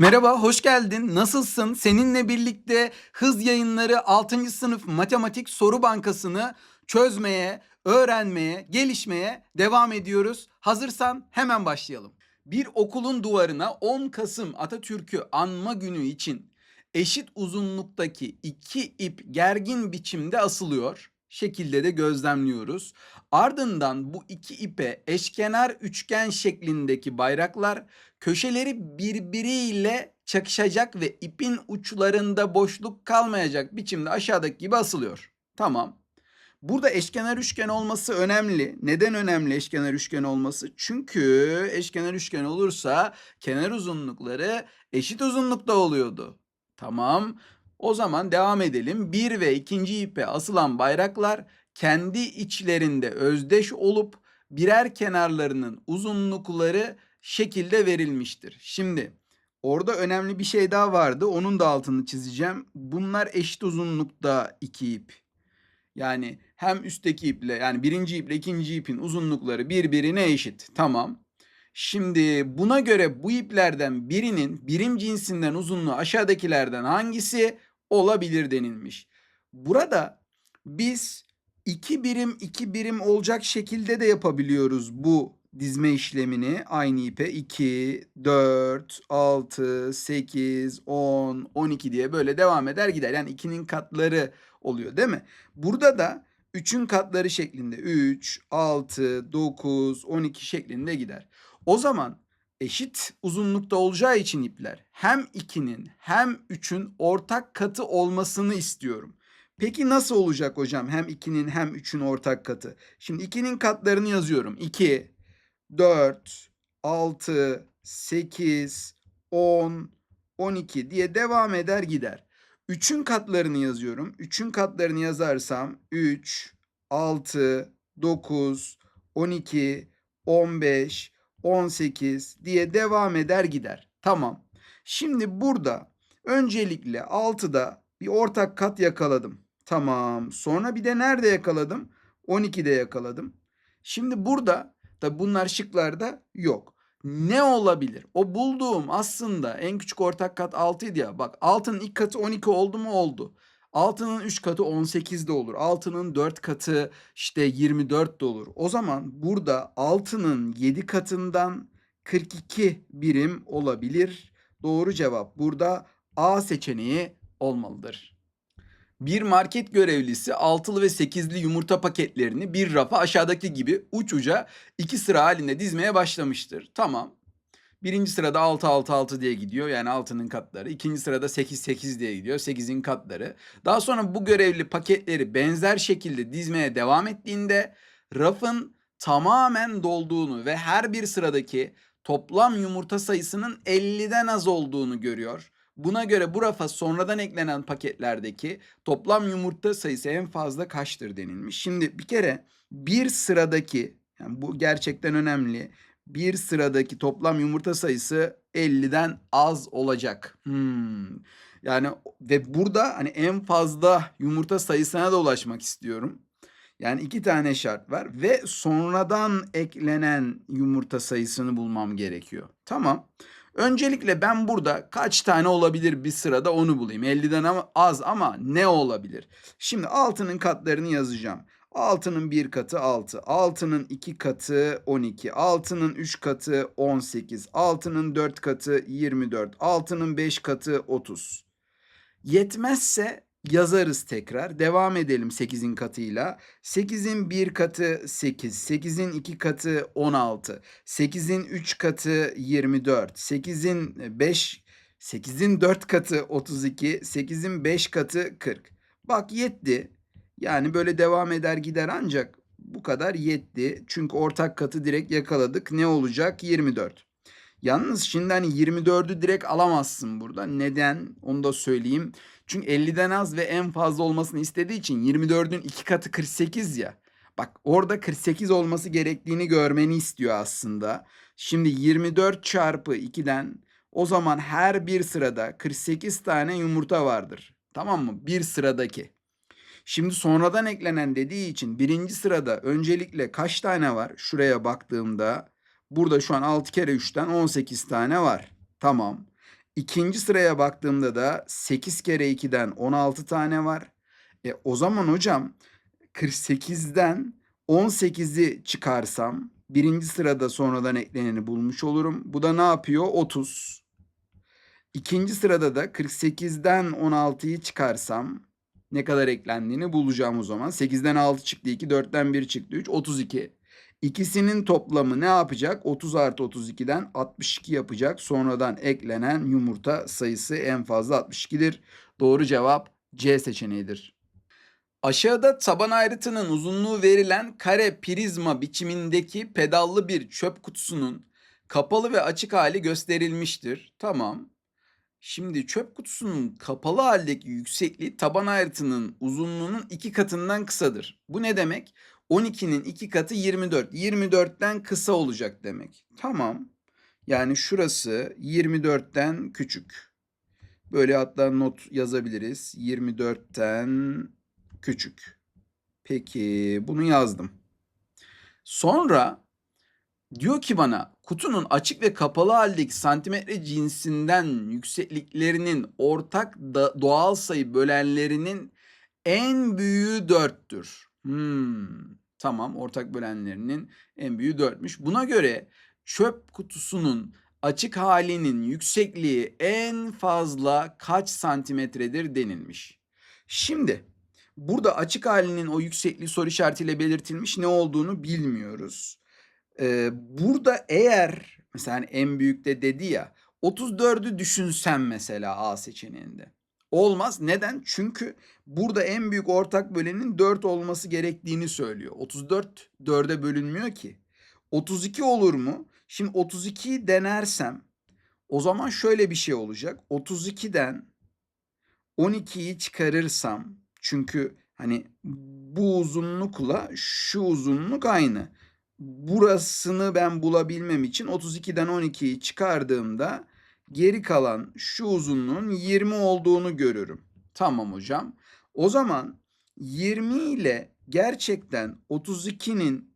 Merhaba, hoş geldin. Nasılsın? Seninle birlikte Hız Yayınları 6. sınıf matematik soru bankasını çözmeye, öğrenmeye, gelişmeye devam ediyoruz. Hazırsan hemen başlayalım. Bir okulun duvarına 10 Kasım Atatürk'ü anma günü için eşit uzunluktaki iki ip gergin biçimde asılıyor. Şekilde de gözlemliyoruz. Ardından bu iki ipe eşkenar üçgen şeklindeki bayraklar köşeleri birbiriyle çakışacak ve ipin uçlarında boşluk kalmayacak biçimde aşağıdaki gibi asılıyor. Tamam. Burada eşkenar üçgen olması önemli. Neden önemli eşkenar üçgen olması? Çünkü eşkenar üçgen olursa kenar uzunlukları eşit uzunlukta oluyordu. Tamam. O zaman devam edelim. Bir ve ikinci ipe asılan bayraklar kendi içlerinde özdeş olup birer kenarlarının uzunlukları şekilde verilmiştir. Şimdi orada önemli bir şey daha vardı. Onun da altını çizeceğim. Bunlar eşit uzunlukta iki ip. Yani hem üstteki iple yani birinci iple ikinci ipin uzunlukları birbirine eşit. Tamam. Şimdi buna göre bu iplerden birinin birim cinsinden uzunluğu aşağıdakilerden hangisi olabilir denilmiş. Burada biz iki birim iki birim olacak şekilde de yapabiliyoruz bu dizme işlemini aynı ipe 2, 4, 6, 8, 10, 12 diye böyle devam eder gider. Yani 2'nin katları oluyor değil mi? Burada da 3'ün katları şeklinde 3, 6, 9, 12 şeklinde gider. O zaman eşit uzunlukta olacağı için ipler hem 2'nin hem 3'ün ortak katı olmasını istiyorum. Peki nasıl olacak hocam hem 2'nin hem 3'ün ortak katı? Şimdi 2'nin katlarını yazıyorum. 2, 4, 6, 8, 10, 12 diye devam eder gider. 3'ün katlarını yazıyorum. 3'ün katlarını yazarsam 3, 6, 9, 12, 15, 18 diye devam eder gider. Tamam. Şimdi burada öncelikle 6'da bir ortak kat yakaladım. Tamam. Sonra bir de nerede yakaladım? 12'de yakaladım. Şimdi burada da bunlar şıklarda yok. Ne olabilir? O bulduğum aslında en küçük ortak kat 6 idi ya. Bak 6'nın ilk katı 12 oldu mu? Oldu. 6'nın 3 katı 18 de olur. 6'nın 4 katı işte 24 de olur. O zaman burada 6'nın 7 katından 42 birim olabilir. Doğru cevap burada A seçeneği olmalıdır. Bir market görevlisi altılı ve sekizli yumurta paketlerini bir rafa aşağıdaki gibi uç uca iki sıra halinde dizmeye başlamıştır. Tamam. Birinci sırada 6 6 6 diye gidiyor yani 6'nın katları. İkinci sırada 8 8 diye gidiyor 8'in katları. Daha sonra bu görevli paketleri benzer şekilde dizmeye devam ettiğinde rafın tamamen dolduğunu ve her bir sıradaki toplam yumurta sayısının 50'den az olduğunu görüyor. Buna göre bu rafa sonradan eklenen paketlerdeki toplam yumurta sayısı en fazla kaçtır denilmiş. Şimdi bir kere bir sıradaki yani bu gerçekten önemli. Bir sıradaki toplam yumurta sayısı 50'den az olacak. Hmm. Yani ve burada hani en fazla yumurta sayısına da ulaşmak istiyorum. Yani iki tane şart var ve sonradan eklenen yumurta sayısını bulmam gerekiyor. Tamam. Öncelikle ben burada kaç tane olabilir bir sırada onu bulayım. 50'den ama az ama ne olabilir? Şimdi 6'nın katlarını yazacağım. 6'nın 1 katı 6, 6'nın 2 katı 12, 6'nın 3 katı 18, 6'nın 4 katı 24, 6'nın 5 katı 30. Yetmezse yazarız tekrar. Devam edelim 8'in katıyla. 8'in 1 katı 8, 8'in 2 katı 16, 8'in 3 katı 24, 8'in 5 8'in 4 katı 32, 8'in 5 katı 40. Bak yetti. Yani böyle devam eder gider ancak bu kadar yetti. Çünkü ortak katı direkt yakaladık. Ne olacak? 24. Yalnız şimdi hani 24'ü direkt alamazsın burada. Neden? Onu da söyleyeyim. Çünkü 50'den az ve en fazla olmasını istediği için 24'ün 2 katı 48 ya. Bak orada 48 olması gerektiğini görmeni istiyor aslında. Şimdi 24 çarpı 2'den o zaman her bir sırada 48 tane yumurta vardır. Tamam mı? Bir sıradaki. Şimdi sonradan eklenen dediği için birinci sırada öncelikle kaç tane var? Şuraya baktığımda burada şu an 6 kere 3'ten 18 tane var. Tamam. 2. sıraya baktığımda da 8 kere 2'den 16 tane var. E, o zaman hocam 48'den 18'i çıkarsam 1. sırada sonradan ekleneni bulmuş olurum. Bu da ne yapıyor? 30. İkinci sırada da 48'den 16'yı çıkarsam ne kadar eklendiğini bulacağım o zaman. 8'den 6 çıktı 2, 4'ten 1 çıktı 3, 32. İkisinin toplamı ne yapacak? 30 artı 32'den 62 yapacak. Sonradan eklenen yumurta sayısı en fazla 62'dir. Doğru cevap C seçeneğidir. Aşağıda taban ayrıtının uzunluğu verilen kare prizma biçimindeki pedallı bir çöp kutusunun kapalı ve açık hali gösterilmiştir. Tamam. Şimdi çöp kutusunun kapalı haldeki yüksekliği taban ayrıtının uzunluğunun iki katından kısadır. Bu ne demek? 12'nin iki katı 24. 24'ten kısa olacak demek. Tamam. Yani şurası 24'ten küçük. Böyle hatta not yazabiliriz. 24'ten küçük. Peki bunu yazdım. Sonra diyor ki bana kutunun açık ve kapalı haldeki santimetre cinsinden yüksekliklerinin ortak da, doğal sayı bölenlerinin en büyüğü 4'tür. Hmm, tamam ortak bölenlerinin en büyüğü 4'müş. Buna göre çöp kutusunun açık halinin yüksekliği en fazla kaç santimetredir denilmiş. Şimdi burada açık halinin o yüksekliği soru işaretiyle belirtilmiş ne olduğunu bilmiyoruz. Burada eğer mesela hani en büyük de dedi ya 34'ü düşünsen mesela A seçeneğinde. Olmaz. Neden? Çünkü burada en büyük ortak bölenin 4 olması gerektiğini söylüyor. 34 4'e bölünmüyor ki. 32 olur mu? Şimdi 32'yi denersem o zaman şöyle bir şey olacak. 32'den 12'yi çıkarırsam çünkü hani bu uzunlukla şu uzunluk aynı. Burasını ben bulabilmem için 32'den 12'yi çıkardığımda geri kalan şu uzunluğun 20 olduğunu görürüm. Tamam hocam. O zaman 20 ile gerçekten 32'nin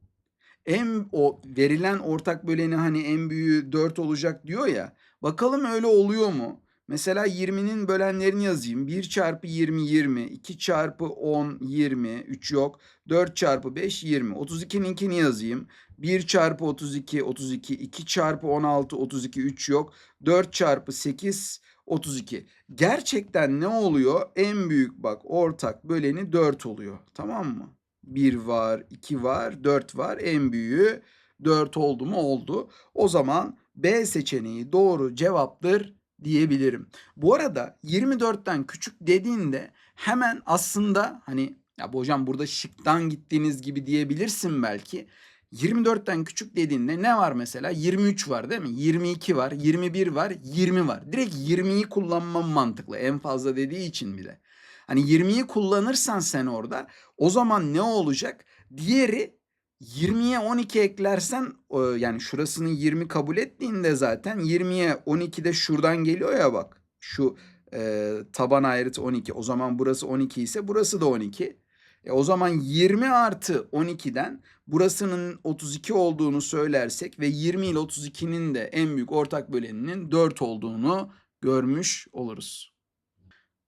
en o verilen ortak böleni hani en büyüğü 4 olacak diyor ya. Bakalım öyle oluyor mu? Mesela 20'nin bölenlerini yazayım. 1 çarpı 20 20, 2 çarpı 10 20, 3 yok. 4 çarpı 5 20. 32'ninkini yazayım. 1 çarpı 32 32, 2 çarpı 16 32, 3 yok. 4 çarpı 8 32. Gerçekten ne oluyor? En büyük bak ortak böleni 4 oluyor. Tamam mı? 1 var, 2 var, 4 var. En büyüğü 4 oldu mu? Oldu. O zaman B seçeneği doğru cevaptır diyebilirim. Bu arada 24'ten küçük dediğinde hemen aslında hani ya bu hocam burada şıktan gittiğiniz gibi diyebilirsin belki. 24'ten küçük dediğinde ne var mesela? 23 var değil mi? 22 var, 21 var, 20 var. Direkt 20'yi kullanmam mantıklı. En fazla dediği için bile. Hani 20'yi kullanırsan sen orada o zaman ne olacak? Diğeri 20'ye 12 eklersen yani şurasını 20 kabul ettiğinde zaten 20'ye 12 de şuradan geliyor ya bak. Şu e, taban ayrıtı 12. O zaman burası 12 ise burası da 12. E, o zaman 20 artı 12'den burasının 32 olduğunu söylersek ve 20 ile 32'nin de en büyük ortak böleninin 4 olduğunu görmüş oluruz.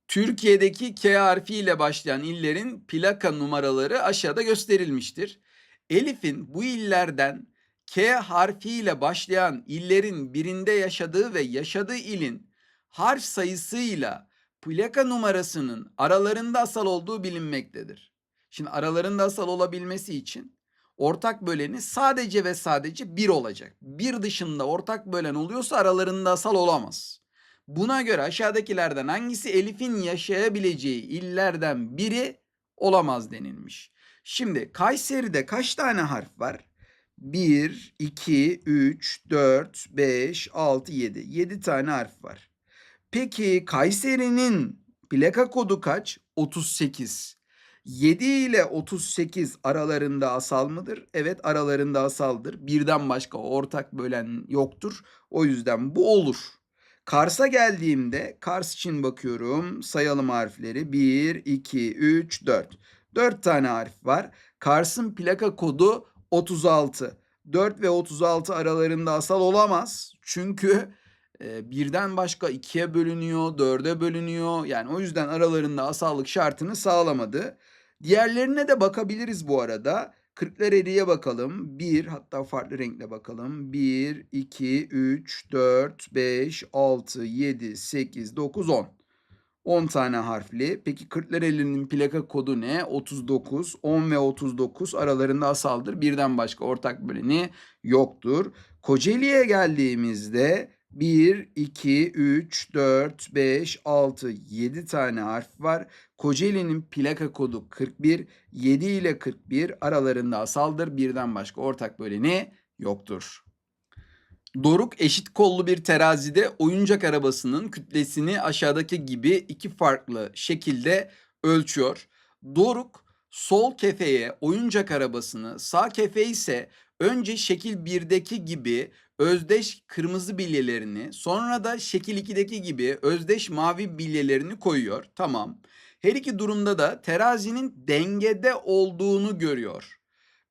Türkiye'deki K harfiyle başlayan illerin plaka numaraları aşağıda gösterilmiştir. Elif'in bu illerden K harfiyle başlayan illerin birinde yaşadığı ve yaşadığı ilin harf sayısıyla plaka numarasının aralarında asal olduğu bilinmektedir. Şimdi aralarında asal olabilmesi için ortak böleni sadece ve sadece bir olacak. Bir dışında ortak bölen oluyorsa aralarında asal olamaz. Buna göre aşağıdakilerden hangisi Elif'in yaşayabileceği illerden biri olamaz denilmiş. Şimdi Kayseri'de kaç tane harf var? 1, 2, 3, 4, 5, 6, 7. 7 tane harf var. Peki Kayseri'nin plaka kodu kaç? 38. 7 ile 38 aralarında asal mıdır? Evet aralarında asaldır. Birden başka ortak bölen yoktur. O yüzden bu olur. Kars'a geldiğimde Kars için bakıyorum. Sayalım harfleri. 1, 2, 3, 4. 4 tane harf var. Kars'ın plaka kodu 36. 4 ve 36 aralarında asal olamaz. Çünkü Eee, birden başka 2'ye bölünüyor, 4'e bölünüyor. Yani o yüzden aralarında asallık şartını sağlamadı. Diğerlerine de bakabiliriz bu arada. Kırklareli'ye bakalım. 1 hatta farklı renkle bakalım. 1, 2, 3, 4, 5, 6, 7, 8, 9, 10. 10 tane harfli. Peki Kırklareli'nin plaka kodu ne? 39. 10 ve 39 aralarında asaldır. Birden başka ortak böleni yoktur. Kocaeli'ye geldiğimizde 1, 2, 3, 4, 5, 6, 7 tane harf var. Kocaeli'nin plaka kodu 41. 7 ile 41 aralarında asaldır. Birden başka ortak böleni yoktur. Doruk eşit kollu bir terazide oyuncak arabasının kütlesini aşağıdaki gibi iki farklı şekilde ölçüyor. Doruk sol kefeye oyuncak arabasını, sağ kefe ise önce şekil 1'deki gibi özdeş kırmızı bilyelerini, sonra da şekil 2'deki gibi özdeş mavi bilyelerini koyuyor. Tamam. Her iki durumda da terazinin dengede olduğunu görüyor.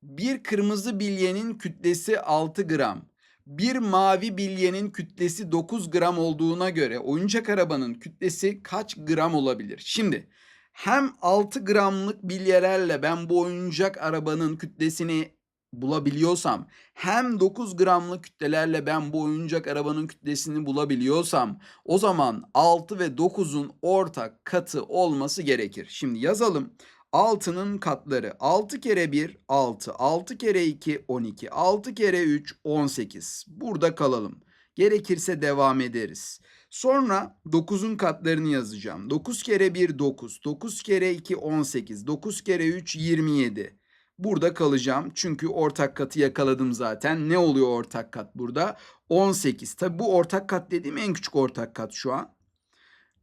Bir kırmızı bilyenin kütlesi 6 gram, bir mavi bilyenin kütlesi 9 gram olduğuna göre oyuncak arabanın kütlesi kaç gram olabilir? Şimdi hem 6 gramlık bilyelerle ben bu oyuncak arabanın kütlesini bulabiliyorsam hem 9 gramlık kütlelerle ben bu oyuncak arabanın kütlesini bulabiliyorsam o zaman 6 ve 9'un ortak katı olması gerekir. Şimdi yazalım. 6'nın katları 6 kere 1 6, 6 kere 2 12, 6 kere 3 18. Burada kalalım. Gerekirse devam ederiz. Sonra 9'un katlarını yazacağım. 9 kere 1 9, 9 kere 2 18, 9 kere 3 27. Burada kalacağım çünkü ortak katı yakaladım zaten. Ne oluyor ortak kat burada? 18. Tabi bu ortak kat dediğim en küçük ortak kat şu an.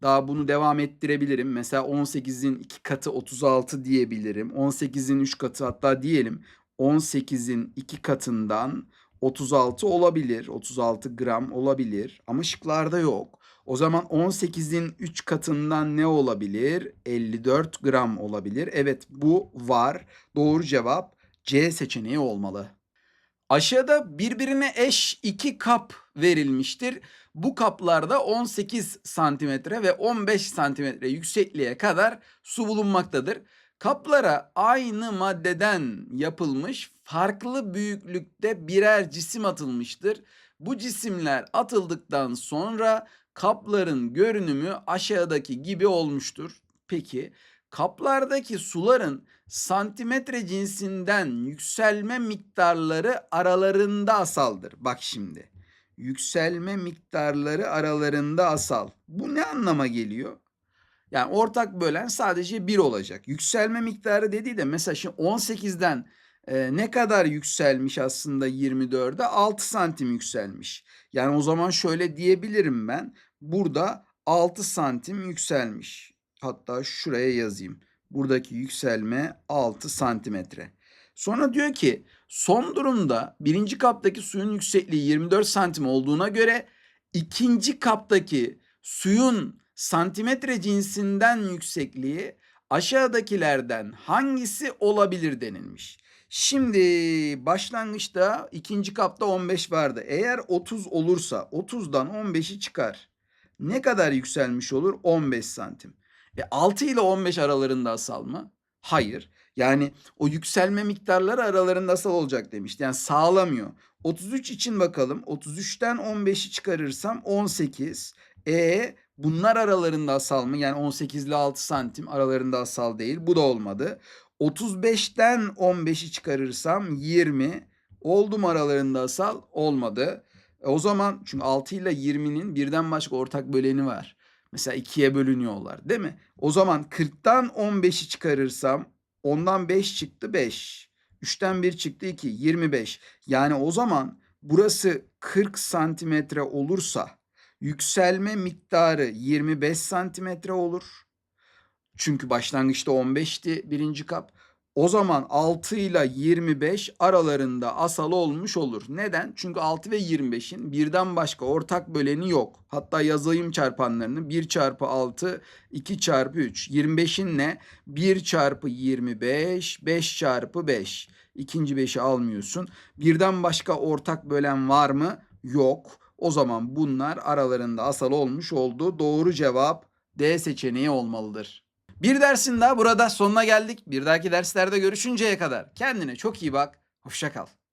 Daha bunu devam ettirebilirim. Mesela 18'in 2 katı 36 diyebilirim. 18'in 3 katı hatta diyelim 18'in 2 katından 36 olabilir. 36 gram olabilir ama şıklarda yok. O zaman 18'in 3 katından ne olabilir? 54 gram olabilir. Evet bu var. Doğru cevap C seçeneği olmalı. Aşağıda birbirine eş iki kap verilmiştir. Bu kaplarda 18 santimetre ve 15 santimetre yüksekliğe kadar su bulunmaktadır. Kaplara aynı maddeden yapılmış farklı büyüklükte birer cisim atılmıştır. Bu cisimler atıldıktan sonra kapların görünümü aşağıdaki gibi olmuştur. Peki kaplardaki suların santimetre cinsinden yükselme miktarları aralarında asaldır. Bak şimdi. Yükselme miktarları aralarında asal. Bu ne anlama geliyor? Yani ortak bölen sadece 1 olacak. Yükselme miktarı dediği de mesela şimdi 18'den e, ne kadar yükselmiş aslında 24'e? 6 santim yükselmiş. Yani o zaman şöyle diyebilirim ben. Burada 6 santim yükselmiş. Hatta şuraya yazayım. Buradaki yükselme 6 santimetre. Sonra diyor ki son durumda birinci kaptaki suyun yüksekliği 24 santim olduğuna göre ikinci kaptaki suyun santimetre cinsinden yüksekliği aşağıdakilerden hangisi olabilir denilmiş. Şimdi başlangıçta ikinci kapta 15 vardı. Eğer 30 olursa 30'dan 15'i çıkar. Ne kadar yükselmiş olur? 15 santim. E 6 ile 15 aralarında asal mı? Hayır. Yani o yükselme miktarları aralarında asal olacak demişti. Yani sağlamıyor. 33 için bakalım. 33'ten 15'i çıkarırsam 18. E bunlar aralarında asal mı? Yani 18 ile 6 santim aralarında asal değil. Bu da olmadı. 35'ten 15'i çıkarırsam 20. Oldu mu aralarında asal? Olmadı. E o zaman çünkü 6 ile 20'nin birden başka ortak böleni var. Mesela 2'ye bölünüyorlar değil mi? O zaman 40'tan 15'i çıkarırsam ondan 5 çıktı 5. 3'ten 1 çıktı 2. 25. Yani o zaman burası 40 santimetre olursa yükselme miktarı 25 santimetre olur. Çünkü başlangıçta 15'ti birinci kap. O zaman 6 ile 25 aralarında asal olmuş olur. Neden? Çünkü 6 ve 25'in birden başka ortak böleni yok. Hatta yazayım çarpanlarını. 1 çarpı 6, 2 çarpı 3. 25'in ne? 1 çarpı 25, 5 çarpı 5. İkinci 5'i almıyorsun. Birden başka ortak bölen var mı? Yok. O zaman bunlar aralarında asal olmuş oldu. Doğru cevap D seçeneği olmalıdır. Bir dersin daha burada sonuna geldik. Bir dahaki derslerde görüşünceye kadar kendine çok iyi bak. Hoşça kal.